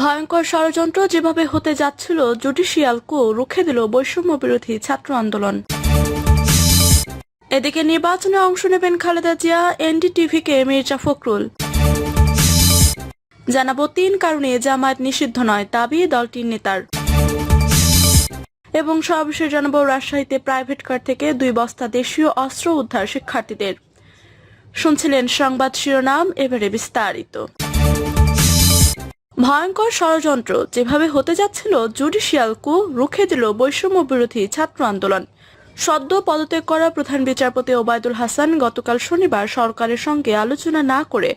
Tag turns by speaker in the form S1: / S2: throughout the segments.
S1: ভয়ঙ্কর ষড়যন্ত্র যেভাবে হতে যাচ্ছিল, জুডিশিয়াল কো রুখে দিল বৈষম্য বিরোধী ছাত্র আন্দোলন। এদিকে নির্বাচনে অংশ নেবেন খালেদা জিয়া, এনডিটিভিকে মির্জা ফখরুল। জানাব তিন কারণে জামায়াত নিষিদ্ধ নয়, দাবি দলটির নেতার। এবং সর্বশেষ জানাব রাজশাহীতে প্রাইভেট কার থেকে দুই বস্তা দেশীয় অস্ত্র উদ্ধার শিক্ষার্থীদের। শুনছিলেন সংবাদ শিরোনাম, এবারে বিস্তারিত। ভয়ঙ্কর ষড়যন্ত্র যেভাবে হতে যাচ্ছিল জুডিশিয়াল কু রুখে দিল বৈষম্য বিরোধী ছাত্র আন্দোলন। সদ্য পদত্যাগ করা প্রধান বিচারপতি ওবায়দুল হাসান গতকাল শনিবার সরকারের সঙ্গে আলোচনা না করে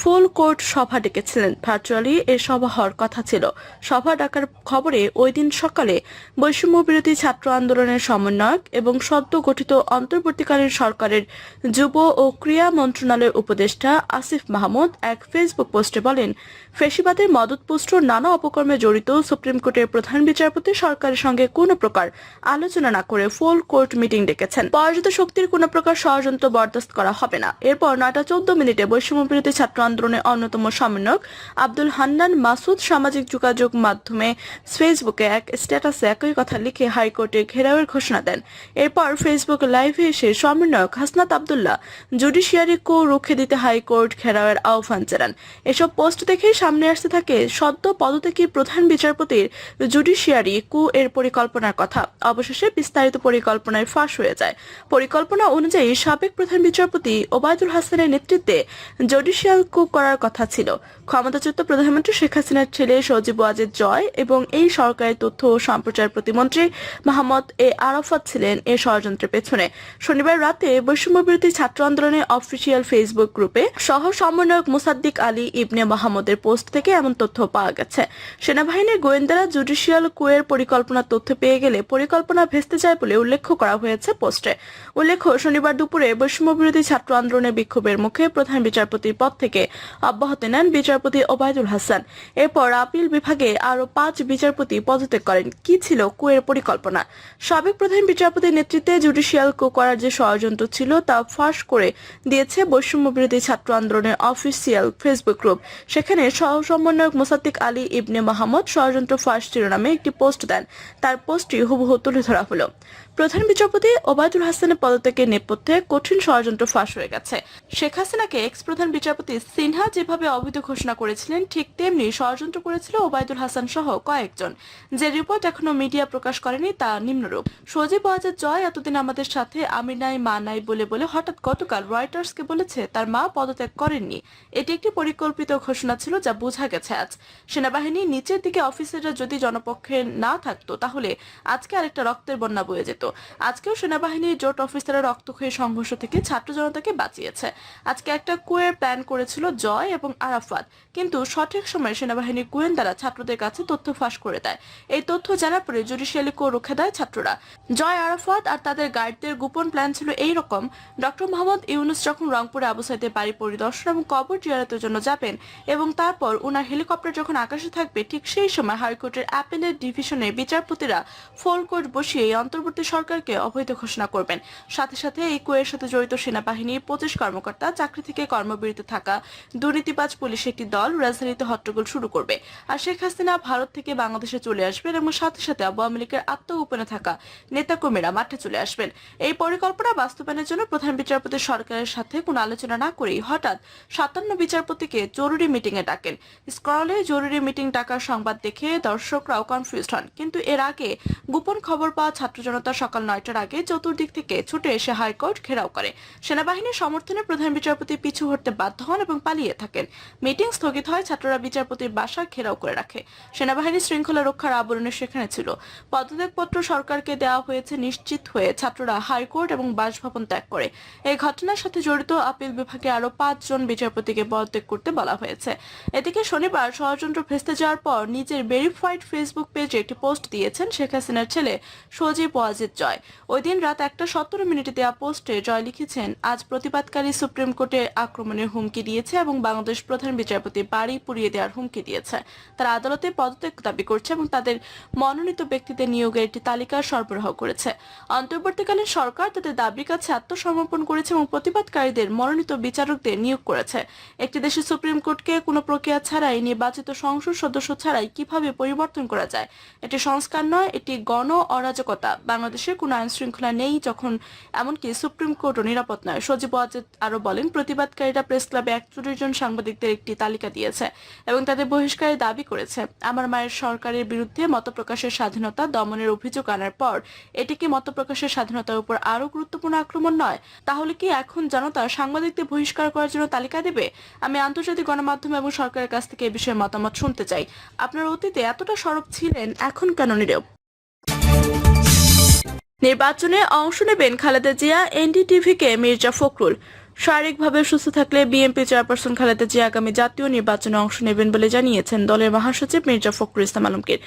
S1: ফুল কোর্ট সভা ডেকেছিলেন। ভার্চুয়ালি এ সভা হওয়ার কথা ছিল। সভা ডাকার খবরে ওই দিন সকালে বৈষম্য বিরোধী ছাত্র আন্দোলনের সমন্বয়ক এবং সদ্য গঠিত অন্তর্বর্তীকালীন সরকারের যুব ও ক্রীড়া মন্ত্রণালয়ের উপদেষ্টা আসিফ মাহমুদ এক ফেসবুক পোস্টে বলেন, ফেসিবাদের মদতপুষ্ট নানা অপকর্মে জড়িত সুপ্রিম কোর্টের প্রধান বিচারপতি সরকারের সঙ্গে কোনো প্রকার আলোচনা না করে ফুল কোর্ট মিটিং ডেকেছেন। পরাজিত শক্তির কোনো প্রকার ষড়যন্ত্র বরদাস্ত করা হবে না। এরপর নয়টা চোদ্দ মিনিটে বৈষম্য বিরোধী ছাত্র আন্দোলনের অন্যতম সমন্বয়ক আব্দুল হান্নান মাসুদ সামাজিক যোগাযোগ মাধ্যমে ফেসবুকে এক স্ট্যাটাসে একই কথা লিখে হাইকোর্টে ঘেরাওয়ের ঘোষণা দেন। এরপর ফেসবুক লাইভে এসে সমন্বয়ক হাসনাত আবদুল্লাহ জুডিশিয়ারি কো রুখে দিতে হাইকোর্ট ঘেরাওয়ের আহ্বান জানান। এসব পোস্ট দেখেই সামনে আসতে থাকে সদ্য পদত্যাগী প্রধান বিচারপতির জুডিশিয়ারি কু এর পরিকল্পনার কথা। অবশেষে বিস্তারিত পরিকল্পনায় ফাঁস হয়ে যায়। পরিকল্পনা অনুযায়ী সাবেক প্রধান বিচারপতি ওবায়দুল হাসানের নেতৃত্বে জুডিশিয়াল কু করার কথা ছিল। ক্ষমতাচ্যুত প্রধানমন্ত্রী শেখ হাসিনার ছেলে সজীব ওয়াজেদ জয় এবং এই সরকারের তথ্য ও সম্প্রচার প্রতিমন্ত্রী মাহমদ এ আরাফাত ছিলেন এ ষড়যন্ত্রের পেছনে। শনিবার রাতে বৈষম্য বিরোধী ছাত্র আন্দোলনের অফিসিয়াল ফেসবুক গ্রুপে সহ সমন্বয়ক মুসাদ্দিক আলী ইবনে মাহমুদের পোস্ট থেকে এমন তথ্য পাওয়া গেছে। সেনাবাহিনীর গোয়েন্দারা জুডিশিয়াল কুয়ের পরিকল্পনার তথ্য পেয়ে গেলে পরিকল্পনা ভেস্তে যায় বলে উল্লেখ করা হয়েছে পোস্টে। উল্লেখ্য, শনিবার দুপুরে বৈষম্য বিরোধী ছাত্র আন্দোলনের বিক্ষোভের মুখে প্রধান বিচারপতির পদ থেকে অব্যাহতি নেন বিচারপতি ওবায়দুল হাসান। এরপর আপিল বিভাগে আরও পাঁচ বিচারপতি পদত্যাগ করেন। কি ছিল কুয়ের পরিকল্পনা? সাবেক প্রধান বিচারপতির নেতৃত্বে জুডিশিয়াল কু করার যে ষড়যন্ত্র ছিল তা ফাঁস করে দিয়েছে বৈষম্য বিরোধী ছাত্র আন্দোলনের অফিসিয়াল ফেসবুক গ্রুপ। সেখানে সহ সমন্বয়ক মোসাদ্দিক আলী ইবনে মাহমুদ ষড়যন্ত্র ফাঁস শিরোনামে একটি পোস্ট দেন। তার পোস্টটি হুবহু তুলে ধরা হলো। প্রধান বিচারপতি ওবায়দুল হাসানের পদত্যাগের নেপথ্যে কঠিন ষড়যন্ত্র ফাঁস হয়ে গেছে। শেখ হাসিনাকে এক্স প্রধান বিচারপতি সিনহা যেভাবে অবৈধ ঘোষণা করেছিলেন, ঠিক তেমনি ষড়যন্ত্র করেছিল ওবায়দুল হাসান সহ কয়েকজন। যে রিপোর্ট এখনও মিডিয়া প্রকাশ করেনি, তা নিম্নরূপ। সজীব ওয়াজেদ জয় এতদিন আমাদের সাথে, আমি নাই, মা নাই বলে বলে হঠাৎ গতকাল রয়টার্সকে বলেছে, তার মা পদত্যাগ করেননি। এটি একটি পরিকল্পিত ঘোষণা ছিল যা বোঝা গেছে আজ। সেনাবাহিনী নিচের দিকে অফিসাররা যদি জনপক্ষে না থাকতো, তাহলে আজকে আরেকটা রক্তের বন্যা বয়ে যেত। আজকেও সেনাবাহিনীর জোট অফিসাররা রক্তক্ষয়ী সংঘর্ষ থেকে ছাত্র জনতাকে বাঁচিয়েছে। আজকে একটা কুয়ের প্ল্যান করেছিল জয় এবং আরাফাত। কিন্তু সঠিক সময়ে সেনাবাহিনীর গোয়েন্দারা ছাত্রদের কাছে তথ্য ফাঁস করে দেয়। এই তথ্য জানার পরে জুডিশিয়ালি কো রুখে দেয় ছাত্ররা। জয়, আরাফাত আর তাদের গাইডদের গোপন প্ল্যান ছিল এই রকম ডক্টর মোহাম্মদ ইউনুস যখন রংপুরে আবু সাইদের বাড়ি পরিদর্শন এবং কবর জিয়ারতের জন্য যাবেন এবং তারপর উনার হেলিকপ্টার যখন আকাশে থাকবে, ঠিক সেই সময় হাইকোর্টের অ্যাপেলের ডিভিশনে বিচারপতিরা ফোল কোর্ট বসিয়ে এই অন্তর্বর্তী সরকারকে অবৈধ ঘোষণা করবেন। সাথে সাথে এই কুয়ের সাথে জড়িত সেনাবাহিনীর পঁচিশ কর্মকর্তা, চাকরি থেকে কর্মবিরতি থাকা দুর্নীতিবাজ পুলিশের একটি দল রাজধানীতে হট্টগোল শুরু করবে। আর শেখ হাসিনা ভারত থেকে বাংলাদেশে চলে আসবেন এবং সাথে সাথে আওয়ামী লীগের আত্মগোপনে থাকা নেতাকর্মীরা মাঠে চলে আসবেন। এই পরিকল্পনা বাস্তবায়নের জন্য প্রধান বিচারপতি সরকারের সাথে কোনো আলোচনা না করেই হঠাৎ সাতান্ন বিচারপতিকে জরুরি মিটিং এ ডাকেন। স্ক্রলে জরুরি মিটিং ডাকার সংবাদ দেখে দর্শকরাও কনফিউজড হন। কিন্তু এর আগে গোপন খবর পাওয়া ছাত্র জনতা সকাল নয়টার আগে চতুর্দিক থেকে ছুটে এসে হাইকোর্ট ঘেরাও করে। সেনাবাহিনীর সমর্থনে প্রধান বিচারপতি পিছু হটতে বাধ্য হন এবং পালিয়ে থাকেন। মিটিং স্থগিত হয় ছাত্ররা বিচারপতির বাসা ঘেরাও করে রাখে। সেনাবাহিনী শৃঙ্খলা রক্ষার আবরণে সেখানে ছিল। পদত্যাগপত্র সরকারকে দেওয়া হয়েছে নিশ্চিত হয়ে ছাত্ররা হাইকোর্ট এবং বাসভবন ত্যাগ করে। এই ঘটনার সাথে জড়িত আপিল বিভাগে আরও পাঁচজন বিচারপতিকে পদত্যাগ করতে বলা হয়েছে। এদিকে শনিবার ষড়যন্ত্র ভেস্তে যাওয়ার পর নিজের ভেরিফাইড ফেসবুক পেজে একটি পোস্ট দিয়েছেন শেখ হাসিনার ছেলে সজীব ওয়াজিদ জয়। ওই দিন রাত একটা সতেরো মিনিটে দেওয়া পোস্টে জয় লিখেছেন, আজ প্রতিবাদকারী সুপ্রিম কোর্টে আক্রমণের হুমকি দিয়েছে। এবং বাংলাদেশ প্রধান বিচারপতি বাড়ি পুড়িয়ে দেওয়ার হুমকি দিয়েছে। তারা আদালতে পদত্যাগ দাবি করছে এবং তাদের মনোনীত ব্যক্তিদের নিয়োগের একটি তালিকা সরবরাহ করেছে। অন্তর্বর্তীকালীন সরকার তাদের দাবির কাছে আত্মসমর্পণ করেছে এবং প্রতিবাদকারীদের মনোনীত বিচারকদের নিয়োগ করেছে। একটি দেশে সুপ্রিম কোর্টকে কোনো প্রক্রিয়া ছাড়াই নির্বাচিত সংসদ সদস্য ছাড়াই কীভাবে পরিবর্তন করা যায়, এটি সংস্কার নয়, এটি গণ অরাজকতা। বাংলাদেশের কোনো আইন শৃঙ্খলা নেই যখন এমনকি সুপ্রিম কোর্টও নিরাপদ নয়। সজীব ওয়াজেদ আরও বলেন, প্রতিবাদকারীরা প্রেস ক্লাবে একচল্লিশ জন সাংবাদিকদের একটি তালিকা দিয়েছে এবং তাদের বহিষ্কারের দাবি করেছে। আমার মায়ের সরকারের বিরুদ্ধে মত প্রকাশের স্বাধীনতা দমনের অভিযোগ আনার পর এটি কি মত প্রকাশের স্বাধীনতার উপর আরও গুরুত্বপূর্ণ আক্রমণ নয়? তাহলে কি এখন জনতা সাংবাদিকদের বহিষ্কার করার জন্য তালিকা দেবে? আমি আন্তর্জাতিক গণমাধ্যম এবং সরকারের কাছ থেকে এ বিষয়ে মতামত শুনতে চাই। আপনার অতীতে এতটা সরব ছিলেন, এখন কেন নীরব নির্বাচনে অংশ নেবেন খালেদা জিয়া, এনডিটিভিকে মির্জা ফখরুল। শারীরিকভাবে সুস্থ থাকলে বিএনপি চেয়ারপারসন খালেদা জিয়া আগামী জাতীয় নির্বাচনে অংশ নেবেন বলে জানিয়েছেন দলের মহাসচিব মির্জা ফখরুল ইসলাম আলমগীর।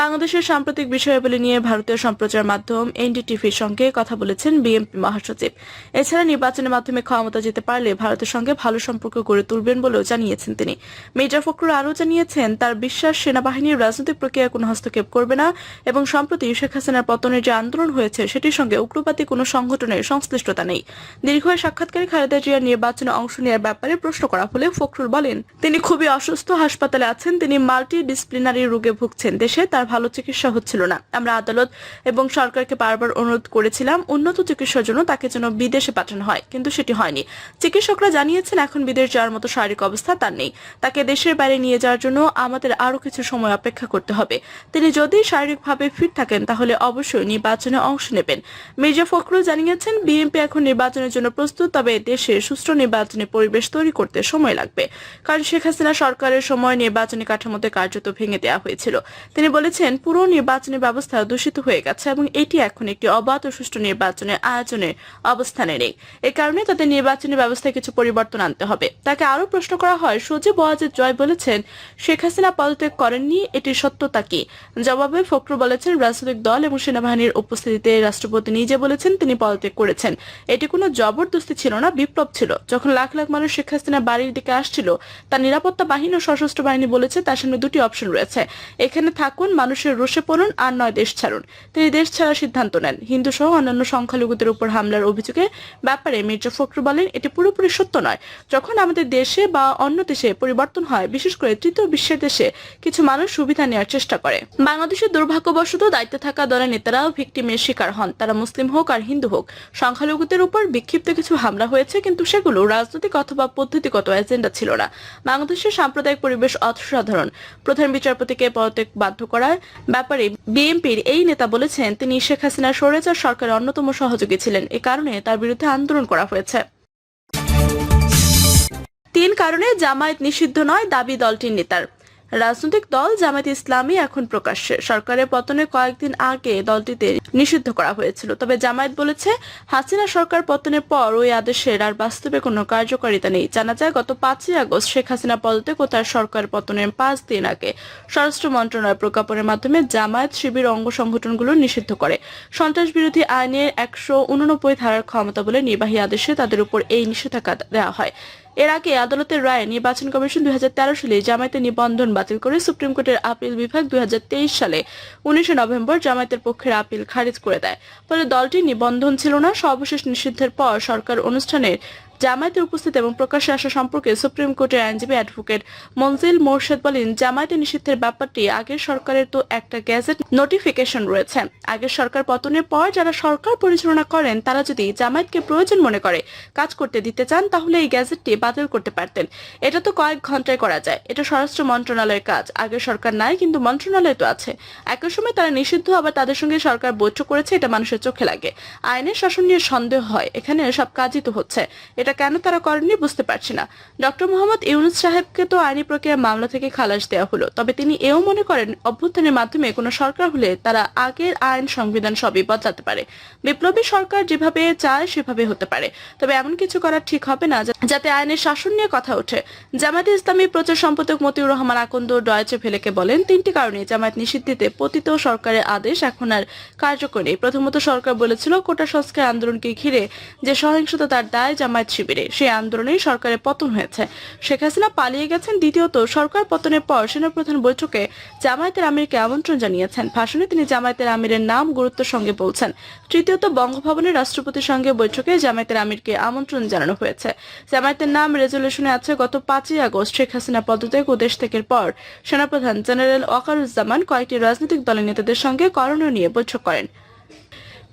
S1: বাংলাদেশের সাম্প্রতিক বিষয়াবলী নিয়ে ভারতীয় সম্প্রচার মাধ্যম এনডিটিভির সঙ্গে কথা বলেছেন বিএনপি মহাসচিব। এছাড়া নির্বাচনের মাধ্যমে ক্ষমতা যেতে পারলে ভারতের সঙ্গে ভালো সম্পর্ক গড়ে তুলবেন বলেও জানিয়েছেন তিনি। মির্জা ফখরুল আরও জানিয়েছেন, তার বিশ্বাস সেনাবাহিনীর রাজনৈতিক প্রক্রিয়ায় কোনো হস্তক্ষেপ করবে না এবং সম্প্রতি শেখ হাসিনার পতনের যে আন্দোলন হয়েছে, সেটির সঙ্গে উগ্রবাদী কোনো সংগঠনের সংশ্লিষ্টতা নেই। দীর্ঘ সাক্ষাৎকারে খালেদা জিয়ার নির্বাচনে অংশ নেওয়ার ব্যাপারে প্রশ্ন করা হলে ফখরুল বলেন, তিনি খুবই অসুস্থ, হাসপাতালে আছেন, তিনি মাল্টি ডিসিপ্লিনারি রোগে ভুগছেন। দেশে তার ভালো চিকিৎসা হচ্ছিল না। আমরা আদালত এবং সরকারকে বারবার অনুরোধ করেছিলাম, উন্নত চিকিৎসার জন্য তাকে যেন বিদেশে পাঠানো হয়, কিন্তু সেটি হয়নি। চিকিৎসকরা জানিয়েছেন, এখন বিদেশ যাওয়ার মতো শারীরিক অবস্থা তার নেই। তাকে দেশের বাইরে নিয়ে যাওয়ার জন্য আমাদের আরও কিছু সময় অপেক্ষা করতে হবে। তিনি যদি শারীরিকভাবে ফিট থাকেন, তাহলে অবশ্যই নির্বাচনে অংশ নেবেন। মির্জা ফখরুল জানিয়েছেন, বিএনপি এখন নির্বাচনের জন্য প্রস্তুত, তবে দেশে সুষ্ঠু নির্বাচনী পরিবেশ তৈরি করতে সময় লাগবে। কারণ শেখ হাসিনা সরকারের সময় নির্বাচনী কাঠামোতে কার্যত ভেঙে দেওয়া হয়েছিল। তিনি বলেছেন, পুরো নির্বাচনী ব্যবস্থা দূষিত হয়ে গেছে এবং এটি এখন একটি অবাধ ও সুষ্ঠু নির্বাচনের আয়োজনের অবস্থানে নেই। এ কারণে তাদের নির্বাচনী ব্যবস্থায় কিছু পরিবর্তন আনতে হবে। তাকে আরও প্রশ্ন করা হয়, সজীব ওয়াজেদ জয় বলেছেন, শেখ হাসিনা পদত্যাগ করেননি এটির সত্যতা কি? জবাবে ফখরু বলেছেন, রাজনৈতিক দল এবং সেনাবাহিনীর উপস্থিতিতে রাষ্ট্রপতি নিজে বলেছেন তিনি পদত্যাগ করেছেন। এটি কোনো জবরদস্তি ছিল না বিপ্লব ছিল। যখন লাখ লাখ মানুষ শেখ হাসিনা বাড়ির দিকে আসছিল, তার নিরাপত্তা বাহিনী ও সশস্ত্র বাহিনী বলেছে তার সামনে দুটি অপশন রয়েছে। এখানে থাকুন, মানুষের রোষে পড়ুন আর নয় দেশ ছাড়ুন। তিনি দেশ ছাড়ার সিদ্ধান্ত নেন। হিন্দু সহ অন্যান্য সংখ্যালঘুদের উপর হামলার অভিযোগে ব্যাপারে মির্জা ফখরু বলেন, এটি পুরোপুরি সত্য নয়। যখন আমাদের দেশে বা অন্য দেশে পরিবর্তন হয়, বিশেষ করে তৃতীয় বিশ্বের দেশে, কিছু মানুষ সুবিধা নেওয়ার চেষ্টা করে। বাংলাদেশের দুর্ভাগ্যবশত দায়িত্বে থাকা দলের নেতারাও ভিকটিমের শিকার হন। তারা মুসলিম হোক আর হিন্দু হোক। সংখ্যালঘুদের উপর বিক্ষিপ্ত কিছু হামলা হয়েছে কিন্তু সেগুলো রাজনৈতিক অথবা পদ্ধতিগত এজেন্ডা ছিল না। বাংলাদেশের সাম্প্রদায়িক পরিবেশ অসাধারণ। প্রধান বিচারপতিকে পদত্যাগ বাধ্য করার ব্যাপারে বিএনপির এই নেতা বলেছেন, তিনি শেখ হাসিনার স্বৈরাচার সরকারের অন্যতম সহযোগী ছিলেন। এ কারণে তার বিরুদ্ধে আন্দোলন করা হয়েছে। তিন কারণে জামায়াত নিষিদ্ধ নয় দাবি দলটির নেতার। রাজনৈতিক দল জামায়াত ইসলামী এখন প্রকাশ্যে। সরকারের পতনের কয়েকদিন আগে দলটিতে নিষিদ্ধ করা হয়েছিল। তবে জামায়াত বলেছে, হাসিনা সরকার পতনের পর ওই আদেশের আর বাস্তবে কোনো কার্যকারিতা নেই। জানা যায়, গত পাঁচই আগস্ট শেখ হাসিনা পদত্যাগ ও তার সরকার পতনের পাঁচ দিন আগে স্বরাষ্ট্র মন্ত্রণালয় প্রজ্ঞাপনের মাধ্যমে জামায়াত শিবির অঙ্গ সংগঠনগুলো নিষিদ্ধ করে। সন্ত্রাস বিরোধী আইনের একশো উননব্বই ধারার ক্ষমতা বলে নির্বাহী আদেশে তাদের উপর এই নিষেধাজ্ঞা দেওয়া হয়। এর আগে আদালতের রায়ে নির্বাচন কমিশন দুই হাজার তেরো সালে জামায়াতের নিবন্ধন বাতিল করে সুপ্রিম কোর্টের আপিল বিভাগ দুই হাজার তেইশ সালে উনিশে নভেম্বর জামায়াতের পক্ষের আপিল খারিজ করে দেয়। ফলে দলটির নিবন্ধন ছিল না। সর্বশেষ নিষিদ্ধের পর সরকার অনুষ্ঠানের জামায়াতের উপস্থিত এবং প্রকাশ্যে আসা সম্পর্কে সুপ্রিম কোর্টের আইনজীবী অ্যাডভোকেট মনজিল মোরশেদ বলেন, জামায়াতের নিষিদ্ধের ব্যাপারটি আগের সরকারের তো একটা গ্যাজেট নোটিফিকেশন রয়েছে। আগের সরকার পতনের পর যারা সরকার পরিচালনা করেন, তারা যদি জামায়াতকে প্রয়োজন মনে করে কাজ করতে দিতে চান, তাহলে এই গ্যাজেটটি বাতিল করতে পারতেন। এটা তো কয়েক ঘন্টায় করা যায়। এটা স্বরাষ্ট্র মন্ত্রণালয়ের কাজ। আগের সরকার নাই, কিন্তু মন্ত্রণালয় তো আছে। একই সময় তারা নিষিদ্ধ আবার তাদের সঙ্গে সরকার বৈঠক করেছে, এটা মানুষের চোখে লাগে। আইনের শাসন নিয়ে সন্দেহ হয়। এখানে সব কাজই তো হচ্ছে। এটা কেন তারা করেননি বুঝতে পারছি না। ডক্টর মোহাম্মদ ইউনুস সাহেবকে তো আইনি প্রক্রিয়া মামলা থেকে খালাস দেওয়া হলো। তবে তিনি এও মনে করেন, অভ্যুত্থানের মাধ্যমে কোনো সরকার হলে তারা আগের আইন সংবিধান সবই বদলাতে পারে। বিপ্লবী সরকার যেভাবে চায়, সেভাবে হতে পারে। তবে এমন কিছু করা ঠিক হবে না, যাতে আইনের শাসন নিয়ে কথা ওঠে। জামায়াতে ইসলামী প্রচার সম্পাদক মতিউর রহমান আকন্দ ডয়েচে ফেলেকে বলেন, তিনটি কারণে জামায়াত নিষিদ্ধিতে পতিত সরকারের আদেশ এখন আর কার্যকর নেই। প্রথমত সরকার বলেছিল, কোটা সংস্কার আন্দোলনকে ঘিরে যে সহিংসতা তার দায়, জামায়াত শিবিরে। সেই আন্দোলনেই সরকারের পতন হয়েছে। শেখ হাসিনা পালিয়ে গেছেন দ্বিতীয়ত সরকার পতনের পর সেনাপ্রধান বৈঠকে জামায়াতের আমিরকে আমন্ত্রণ জানিয়েছেন। ভাষণে তিনি জামায়াতের আমিরের নাম গুরুত্বের সঙ্গে বলছেন। তৃতীয়ত বঙ্গভবনের রাষ্ট্রপতির সঙ্গে বৈঠকে জামায়াতের আমিরকে আমন্ত্রণ জানানো হয়েছে। জামায়াতের নাম রেজলিউশনে আছে গত পাঁচই আগস্ট। শেখ হাসিনা পদত্যাগ ও দেশ থেকের পর সেনাপ্রধান জেনারেল ওয়াকারুজ্জামান কয়েকটি রাজনৈতিক দলের নেতাদের সঙ্গে করণীয় নিয়ে বৈঠক করেন।